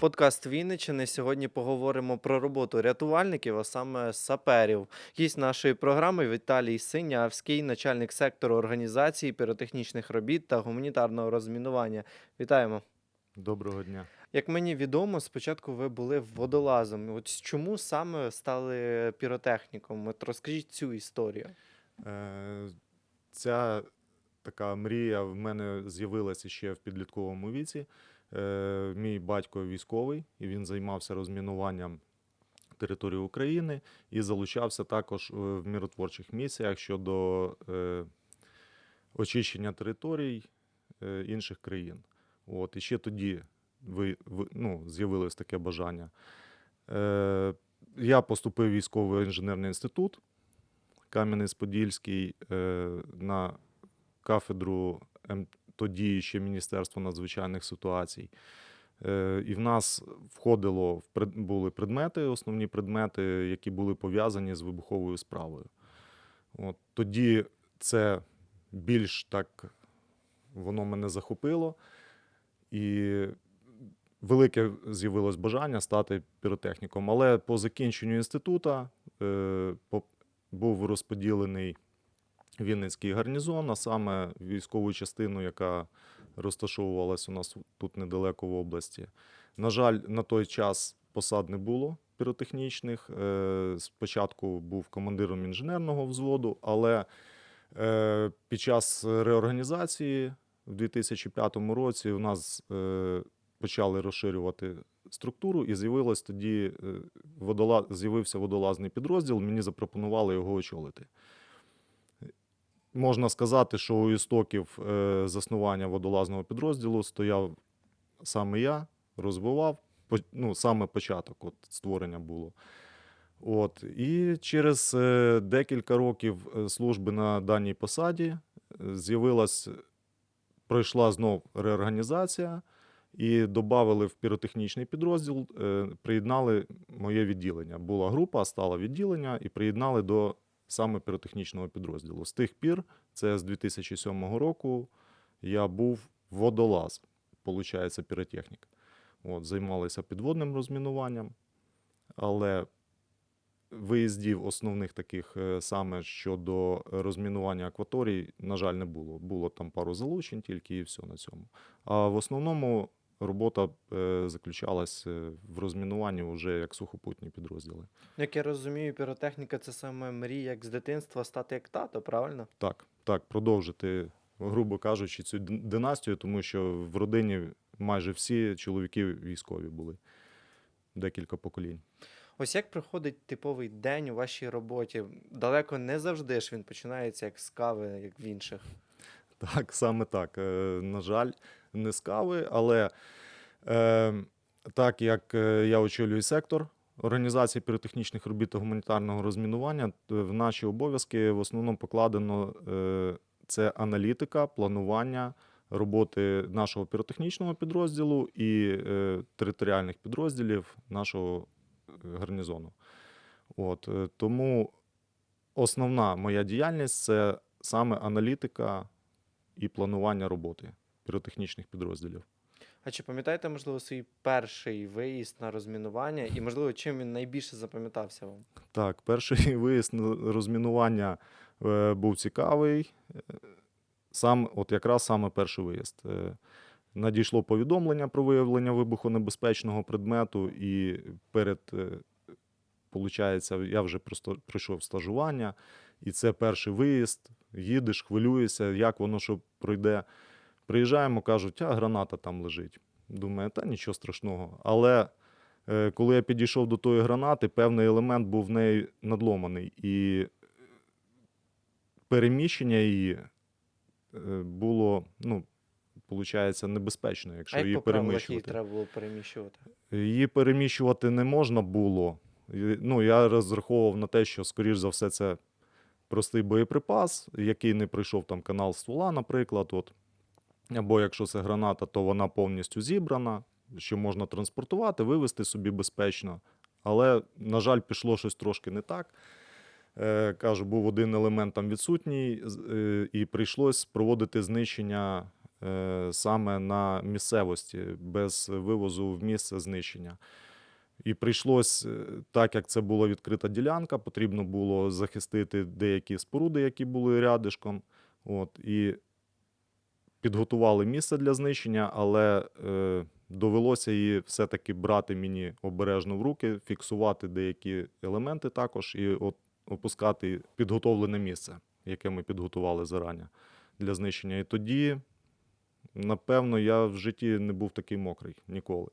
Подкаст Вінниччини. Сьогодні поговоримо про роботу рятувальників, а саме саперів. Гість нашої програми Віталій Синявський, начальник сектору організації піротехнічних робіт та гуманітарного розмінування. Вітаємо. Доброго дня. Як мені відомо, спочатку ви були водолазом. От чому саме стали піротехніком? От розкажіть цю історію. Е, Ця така мрія в мене з'явилася ще в підлітковому віці. Е, Мій батько військовий, і він займався розмінуванням території України і залучався також е, в миротворчих місіях щодо е, очищення територій е, інших країн. От, і ще тоді ви, ви, ну, з'явилось таке бажання. Е, Я поступив військовий інженерний інститут Кам'янець-Подільський е, на кафедру тоді ще Міністерства надзвичайних ситуацій. Е, І в нас входило були предмети, основні предмети, які були пов'язані з вибуховою справою. От, тоді це більш так воно мене захопило. І велике з'явилось бажання стати піротехніком. Але по закінченню інституту е, був розподілений Вінницький гарнізон, а саме військову частину, яка розташовувалась у нас тут недалеко в області. На жаль, на той час посад не було піротехнічних. Е, Спочатку був командиром інженерного взводу, але е, під час реорганізації в 2005 році у нас е, почали розширювати структуру, і з'явилось тоді з'явився водолазний підрозділ. Мені запропонували його очолити. Можна сказати, що у істоків е, заснування водолазного підрозділу стояв саме я, розвивав, ну, саме початок от, створення було. От. І через е, декілька років е, служби на даній посаді з'явилась, пройшла знов реорганізація, і додали в піротехнічний підрозділ, приєднали моє відділення. Була група, стало відділення, і приєднали до саме піротехнічного підрозділу. З тих пір, це з 2007 року, я був водолаз, виходить, піротехнік. От, займалися підводним розмінуванням, але виїздів основних таких е, саме щодо розмінування акваторій, на жаль, не було. Було там пару залучень тільки і все на цьому. А в основному робота е, заключалась е, в розмінуванні вже як сухопутні підрозділи. Як я розумію, піротехніка це саме мрія як з дитинства стати як тато, правильно? Так, так, продовжити, грубо кажучи, цю династію, тому що в родині майже всі чоловіки військові були. Декілька поколінь. Ось як проходить типовий день у вашій роботі? Далеко не завжди ж він починається як з кави, як в інших. Так, саме так. Е, На жаль, не з кави, але е, так як е, я очолюю сектор організації піротехнічних робіт та гуманітарного розмінування, в наші обов'язки в основному покладено е, це аналітика, планування роботи нашого піротехнічного підрозділу і е, територіальних підрозділів нашого гарнізону. От, тому основна моя діяльність це саме аналітика і планування роботи піротехнічних підрозділів. А чи пам'ятаєте, можливо, свій перший виїзд на розмінування і, можливо, чим він найбільше запам'ятався вам? Так, перший виїзд на розмінування е, був цікавий. Е, Сам, от якраз саме перший виїзд. Е, Надійшло повідомлення про виявлення вибухонебезпечного предмету, і перед, получається, я вже просто пройшов стажування, і це перший виїзд. Їдеш, хвилюєшся, як воно що пройде. Приїжджаємо, кажуть, а граната там лежить. Думаю, та нічого страшного. Але е, коли я підійшов до тої гранати, певний елемент був в неї надломаний. І переміщення її е, було, ну, виходить, небезпечно, якщо а її правилах її переміщувати. треба було переміщувати? Її переміщувати не можна було. Ну, я розраховував на те, що, скоріш за все, це простий боєприпас, який не пройшов там канал ствола, наприклад. От. Або якщо це граната, то вона повністю зібрана, що можна транспортувати, вивезти собі безпечно. Але, на жаль, пішло щось трошки не так. Е, кажу, був один елемент там відсутній, е, і прийшлось проводити знищення е, саме на місцевості, без вивозу в місце знищення. І прийшлось, е, так як це була відкрита ділянка, потрібно було захистити деякі споруди, які були рядишком. От, і підготували місце для знищення, але е, довелося її все-таки брати мені обережно в руки, фіксувати деякі елементи також і от, опускати підготовлене місце, яке ми підготували зарані для знищення. І тоді, напевно, я в житті не був такий мокрий ніколи.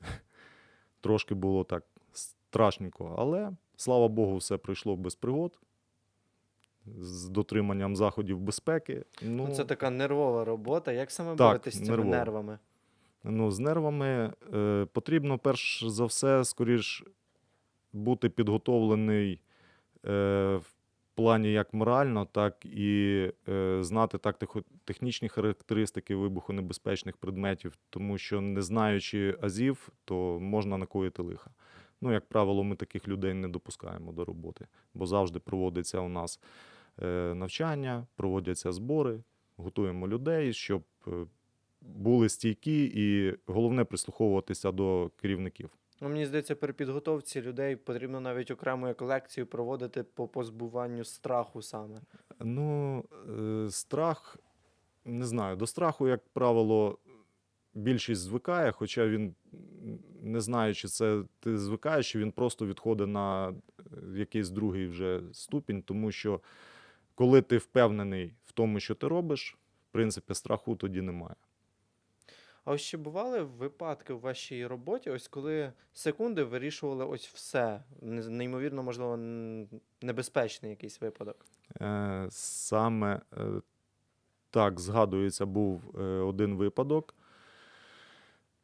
Трошки було так страшненько, але слава Богу, все пройшло без пригод. З дотриманням заходів безпеки. Ну, Ну, це така нервова робота. Як саме Так, боретесь з цими нервова. нервами? Ну, з нервами е, потрібно перш за все, скоріш бути підготовлений е, в плані як морально, так і е, знати тактико- технічні характеристики вибухонебезпечних предметів, тому що не знаючи азів, то можна накоїти лиха. Ну, як правило, ми таких людей не допускаємо до роботи, бо завжди проводиться у нас е, навчання, проводяться збори, готуємо людей, щоб е, були стійкі, і головне прислуховуватися до керівників. Ну, мені здається, при підготовці людей потрібно навіть окрему як лекцію проводити по позбуванню страху саме. Ну, е, страх, не знаю, до страху, як правило, більшість звикає, хоча він, не знаю, чи це ти звикаєш, чи він просто відходить на е, якийсь другий вже ступінь, тому що коли ти впевнений в тому, що ти робиш, в принципі, страху тоді немає. А ось ще бували випадки в вашій роботі, ось коли секунди вирішували ось все. Неймовірно, можливо, небезпечний якийсь випадок. Е, Саме е, так згадується, був один випадок.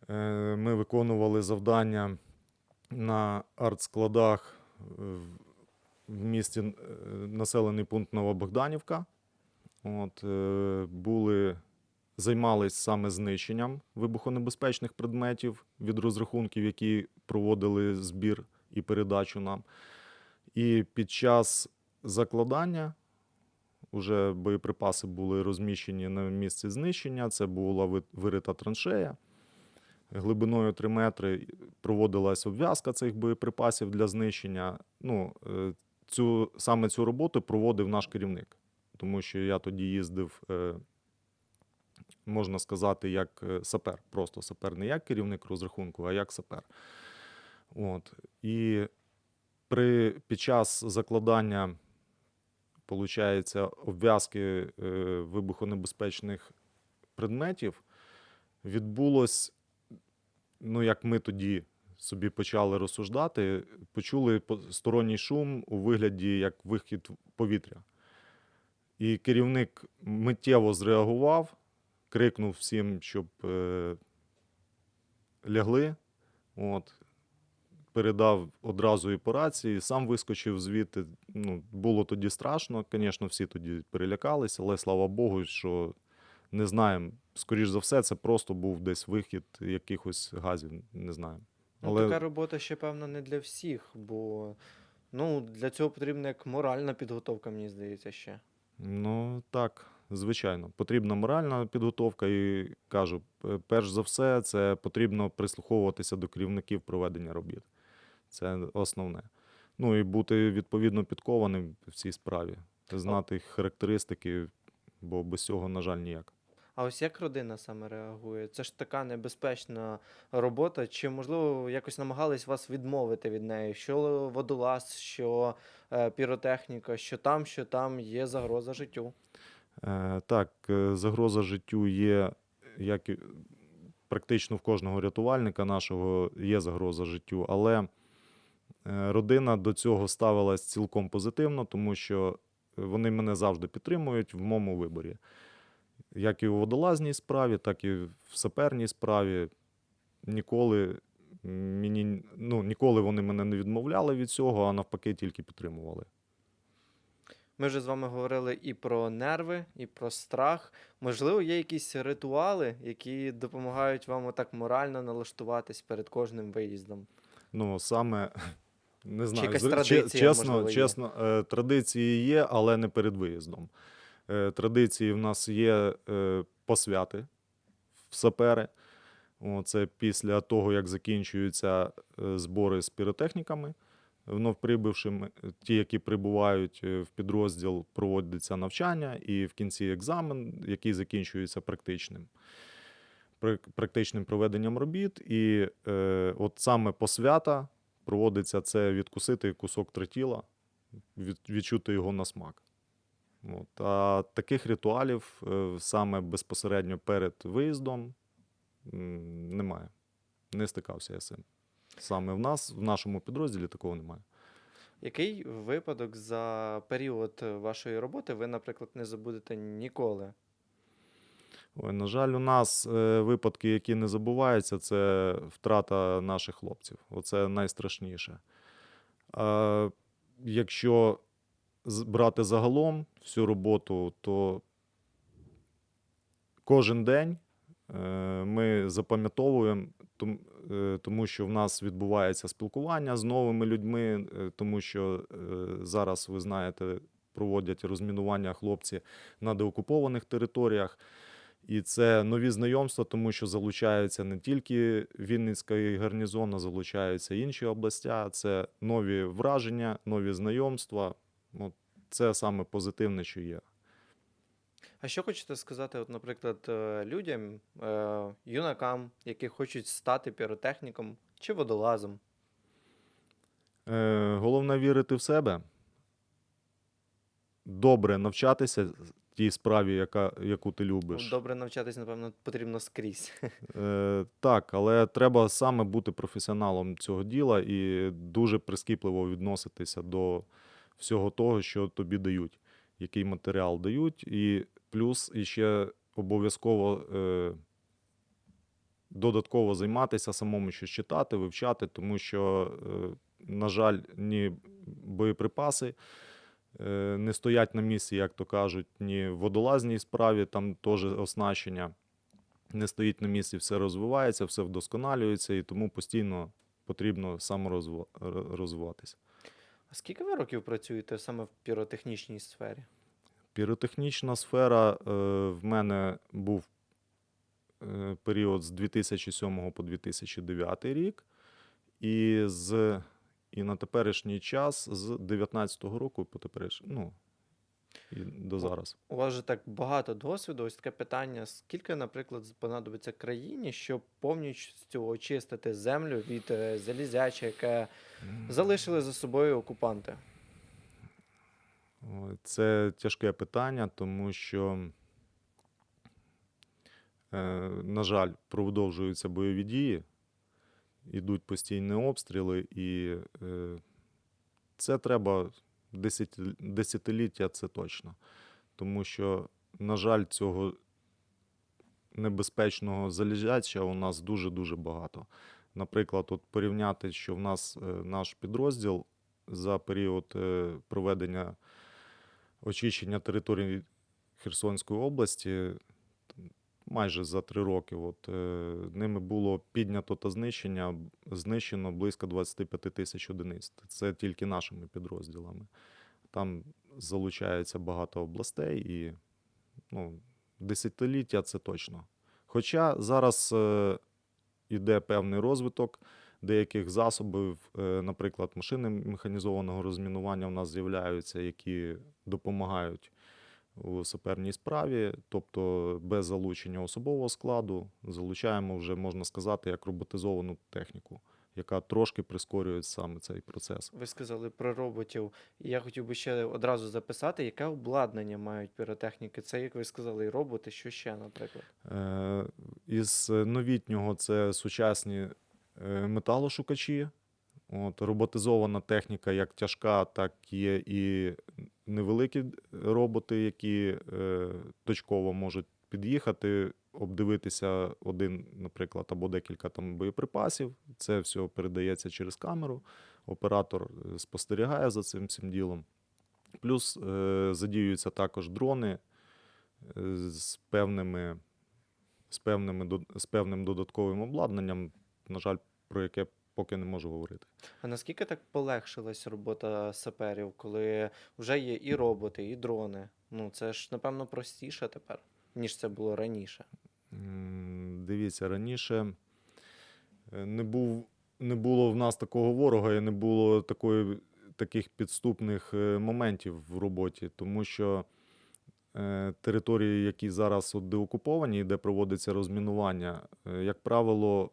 Е, Ми виконували завдання на артскладах е, в- місті е, населений пункт Новобогданівка. От, були, займались саме знищенням вибухонебезпечних предметів від розрахунків, які проводили збір і передачу нам. І під час закладання вже боєприпаси були розміщені на місці знищення. Це була вирита траншея. Глибиною 3 метри проводилась обв'язка цих боєприпасів для знищення. Ну, е, цю, саме цю роботу проводив наш керівник, тому що я тоді їздив, е, можна сказати, як е, сапер. Просто сапер, не як керівник розрахунку, а як сапер. От. І при, під час закладання, получається, обв'язки вибухонебезпечних предметів відбулось, ну, як ми тоді собі почали розсуждати, почули сторонній шум у вигляді як вихід повітря. І керівник миттєво зреагував, крикнув всім, щоб е, лягли. От, передав одразу і по рації, сам вискочив звідти. Ну, було тоді страшно. Звісно, всі тоді перелякалися, але слава Богу, що не знаємо. Скоріш за все, це просто був десь вихід якихось газів, не знаю. Ну, така робота ще, певно, не для всіх, бо ну, для цього потрібна як моральна підготовка, мені здається, ще. ну так, звичайно, потрібна моральна підготовка, і кажу, перш за все, це потрібно прислуховуватися до керівників проведення робіт. Це основне. Ну і бути відповідно підкованим в цій справі, знати їх характеристики, бо без цього, на жаль, ніяк. А ось як родина саме реагує? Це ж така небезпечна робота. Чи, можливо, якось намагались вас відмовити від неї? Що водолаз, що е, піротехніка, що там, що там є загроза життю. Е, Так, е, загроза життю є, як практично в кожного рятувальника нашого є загроза життю, але е, родина до цього ставилась цілком позитивно, тому що вони мене завжди підтримують в моєму виборі. Як і у водолазній справі, так і в саперній справі. Ніколи мені, ну, ніколи вони мене не відмовляли від цього, а навпаки, тільки підтримували. Ми вже з вами говорили і про нерви, і про страх. Можливо, є якісь ритуали, які допомагають вам отак морально налаштуватись перед кожним виїздом. Ну, саме не знаю, якась традиція, чесно, можливо, є? чесно, е, традиції є, але не перед виїздом. Е, Традиції в нас є е, посвяти в сапери. Це після того, як закінчуються е, збори з піротехніками. Вновь прибувшими, ті, які прибувають в підрозділ, проводиться навчання, і в кінці екзамен, який закінчується практичним практичним проведенням робіт. І е, от саме посвята проводиться це відкусити кусок тритіла, від, відчути його на смак. От. А таких ритуалів е, саме безпосередньо перед виїздом немає. Не стикався я з цим. Саме в нас, в нашому підрозділі такого немає. Який випадок за період вашої роботи ви, наприклад, не забудете ніколи? Ой, на жаль, у нас е, випадки, які не забуваються, це втрата наших хлопців. Оце найстрашніше. А, якщо брати загалом всю роботу, то кожен день е, ми запам'ятовуємо, е, тому що в нас відбувається спілкування з новими людьми, е, тому що зараз, ви знаєте, проводять розмінування хлопці на деокупованих територіях. І це нові знайомства, тому що залучаються не тільки Вінницький гарнізон, а залучаються інші областя. Це нові враження, нові знайомства. От це саме позитивне, що є. А що хочете сказати, от, наприклад, е, людям, е, юнакам, які хочуть стати піротехніком чи водолазом? Е, головне вірити в себе, добре навчатися тій справі, яка, яку ти Ну, любиш. Добре навчатись, напевно, потрібно скрізь. Е, так, але треба саме бути професіоналом цього діла і дуже прискіпливо відноситися до всього того, що тобі дають, який матеріал дають, і плюс іще обов'язково е, додатково займатися, самому щось читати, вивчати, тому що, е, на жаль, ні боєприпаси. е, Не стоять на місці, як то кажуть, ні в водолазній справі, там теж оснащення не стоїть на місці, все розвивається, все вдосконалюється, і тому постійно потрібно саморозвиватися. А скільки ви років працюєте саме в піротехнічній сфері? Піротехнічна сфера е, в мене був е, період з 2007 по 2009 рік, і, з, і на теперішній час з 2019 року по теперішній, ну, і до зараз. У вас же так багато досвіду. Ось таке питання: скільки, наприклад, понадобиться країні, щоб повністю очистити землю від е, залізяча, яке залишили за собою окупанти? Це тяжке питання, тому що, е, на жаль, продовжуються бойові дії, ідуть постійні обстріли, і е, це треба десятиліття, це точно. Тому що, на жаль, цього небезпечного залізяча у нас дуже-дуже багато. Наприклад, от порівняти, що в нас е, наш підрозділ за період е, проведення очищення території Херсонської області майже за три роки. От, е, ними було піднято та знищення, знищено близько 25 тисяч одиниць. Це тільки нашими підрозділами. Там залучається багато областей і ну, десятиліття це точно. Хоча зараз е, іде певний розвиток деяких засобів, е, наприклад, машини механізованого розмінування у нас з'являються, які допомагають у саперній справі, тобто без залучення особового складу, залучаємо вже, можна сказати, як роботизовану техніку, яка трошки прискорює саме цей процес. Ви сказали про роботів. Я хотів би ще одразу записати, яке обладнання мають піротехніки. Це, як ви сказали, і роботи, що ще, наприклад. Е, Із новітнього це сучасні е, металошукачі. От, роботизована техніка як тяжка, так є і невеликі роботи, які е, точково можуть під'їхати, обдивитися один, наприклад, або декілька там боєприпасів. Це все передається через камеру. Оператор е, спостерігає за цим всім ділом. Плюс е, задіюються також дрони з певними з, певними, з певним додатковим обладнанням, на жаль, про яке поки не можу говорити. А наскільки так полегшилась робота саперів, коли вже є і роботи, і дрони? Ну це ж напевно простіше тепер, ніж це було раніше. Дивіться, раніше е, не, був, не було в нас такого ворога і не було такої, таких підступних е, моментів в роботі, тому що е, території, які зараз от деокуповані, де проводиться розмінування, е, як правило,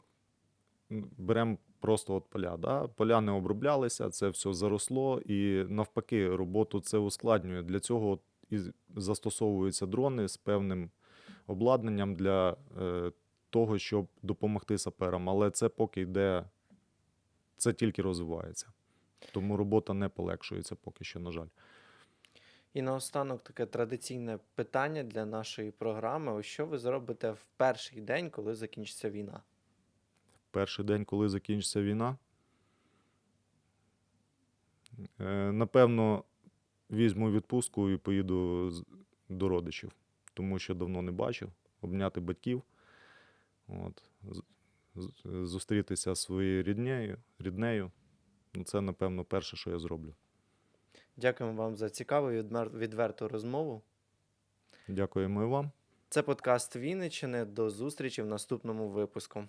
беремо просто от поля. Да? Поля не оброблялися, це все заросло, і навпаки, роботу це ускладнює. Для цього і застосовуються дрони з певним обладнанням для е, того, щоб допомогти саперам. Але це поки йде, це тільки розвивається. Тому робота не полегшується поки що, на жаль. І наостанок таке традиційне питання для нашої програми. Що ви зробите в перший день, коли закінчиться війна? Перший день, коли закінчиться війна. Е, Напевно, візьму відпустку і поїду до родичів, тому що давно не бачив, обняти батьків, от, зустрітися зі своєю ріднею, ріднею. Ну, це, напевно, перше, що я зроблю. Дякуємо вам за цікаву і відверту розмову. Дякуємо і вам. Це подкаст Вінниччини. До зустрічі в наступному випуску.